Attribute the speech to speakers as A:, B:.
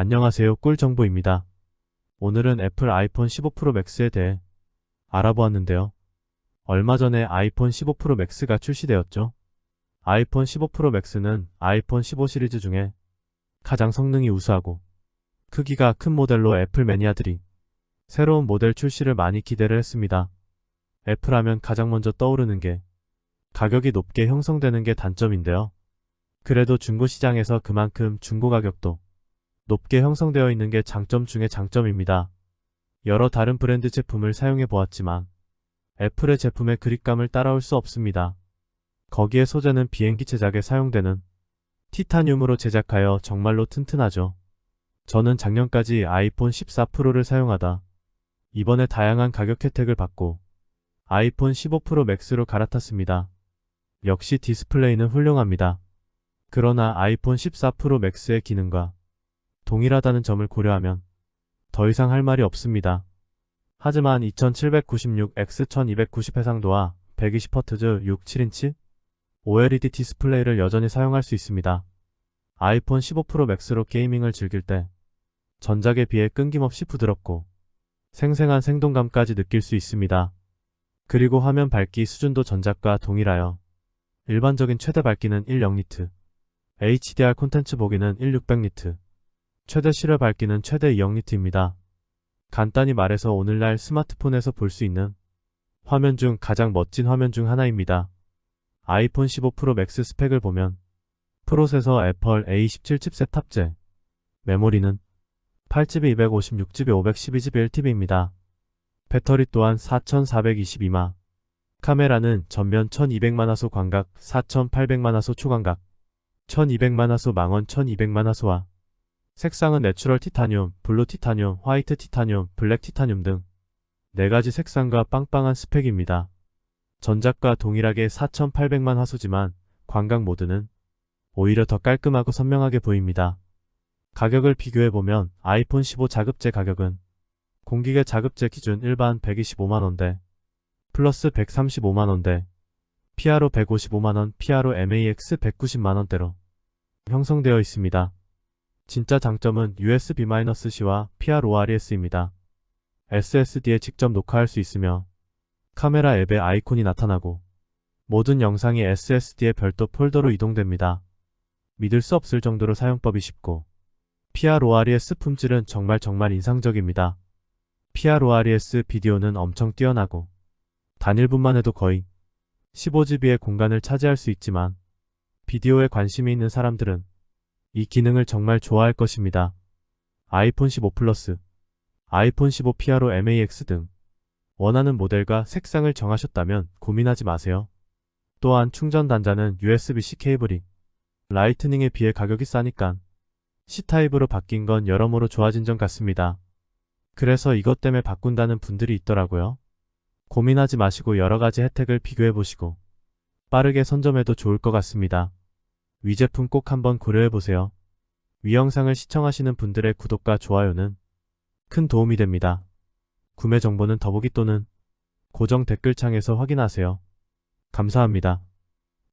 A: 안녕하세요 꿀정보입니다. 오늘은 애플 아이폰 15 프로 맥스에 대해 알아보았는데요. 얼마 전에 아이폰 15 프로 맥스가 출시되었죠. 아이폰 15 프로 맥스는 아이폰 15 시리즈 중에 가장 성능이 우수하고 크기가 큰 모델로 애플 매니아들이 새로운 모델 출시를 많이 기대를 했습니다. 애플 하면 가장 먼저 떠오르는 게 가격이 높게 형성되는 게 단점인데요. 그래도 중고 시장에서 그만큼 중고 가격도 높게 형성되어 있는 게 장점 중의 장점입니다. 여러 다른 브랜드 제품을 사용해 보았지만 애플의 제품의 그립감을 따라올 수 없습니다. 거기에 소재는 비행기 제작에 사용되는 티타늄으로 제작하여 정말로 튼튼하죠. 저는 작년까지 아이폰 14 프로를 사용하다 이번에 다양한 가격 혜택을 받고 아이폰 15 프로 맥스로 갈아탔습니다. 역시 디스플레이는 훌륭합니다. 그러나 아이폰 14 프로 맥스의 기능과 동일하다는 점을 고려하면 더 이상 할 말이 없습니다. 하지만 2796x1290 해상도와 120Hz 67인치 OLED 디스플레이를 여전히 사용할 수 있습니다. 아이폰 15 프로 맥스로 게이밍을 즐길 때 전작에 비해 끊김없이 부드럽고 생생한 생동감까지 느낄 수 있습니다. 그리고 화면 밝기 수준도 전작과 동일하여 일반적인 최대 밝기는 10니트, HDR 콘텐츠 보기는 1600니트, 최대 실외 밝기는 최대 2억니트입니다. 간단히 말해서 오늘날 스마트폰에서 볼 수 있는 화면 중 가장 멋진 화면 중 하나입니다. 아이폰 15 프로 맥스 스펙을 보면 프로세서 애플 A17 칩셋 탑재 메모리는 8GB 256GB 512GB 1TB입니다. 배터리 또한 4422마 카메라는 전면 1200만화소 광각 4800만화소 초광각 1200만화소 망원 1200만화소와 색상은 내추럴 티타늄, 블루 티타늄, 화이트 티타늄, 블랙 티타늄 등 4가지 색상과 빵빵한 스펙입니다. 전작과 동일하게 4800만 화소지만 광각 모드는 오히려 더 깔끔하고 선명하게 보입니다. 가격을 비교해보면 아이폰 15 자급제 가격은 공기계 자급제 기준 일반 125만원대, 플러스 135만원대, 피아로 155만원, 피아로 MAX 190만원대로 형성되어 있습니다. 진짜 장점은 USB-C와 PRORES입니다. SSD에 직접 녹화할 수 있으며 카메라 앱에 아이콘이 나타나고 모든 영상이 SSD에 별도 폴더로 이동됩니다. 믿을 수 없을 정도로 사용법이 쉽고 PRORES 품질은 정말 정말 인상적입니다. PRORES 비디오는 엄청 뛰어나고 단일분만 해도 거의 15GB의 공간을 차지할 수 있지만 비디오에 관심이 있는 사람들은 이 기능을 정말 좋아할 것입니다. 아이폰 15 플러스, 아이폰 15 PRO MAX 등 원하는 모델과 색상을 정하셨다면 고민하지 마세요. 또한 충전 단자는 USB-C 케이블이 라이트닝에 비해 가격이 싸니까 C타입으로 바뀐 건 여러모로 좋아진 점 같습니다. 그래서 이것 때문에 바꾼다는 분들이 있더라고요. 고민하지 마시고 여러가지 혜택을 비교해보시고 빠르게 선점해도 좋을 것 같습니다. 위 제품 꼭 한번 고려해보세요. 위 영상을 시청하시는 분들의 구독과 좋아요는 큰 도움이 됩니다. 구매 정보는 더보기 또는 고정 댓글창에서 확인하세요. 감사합니다.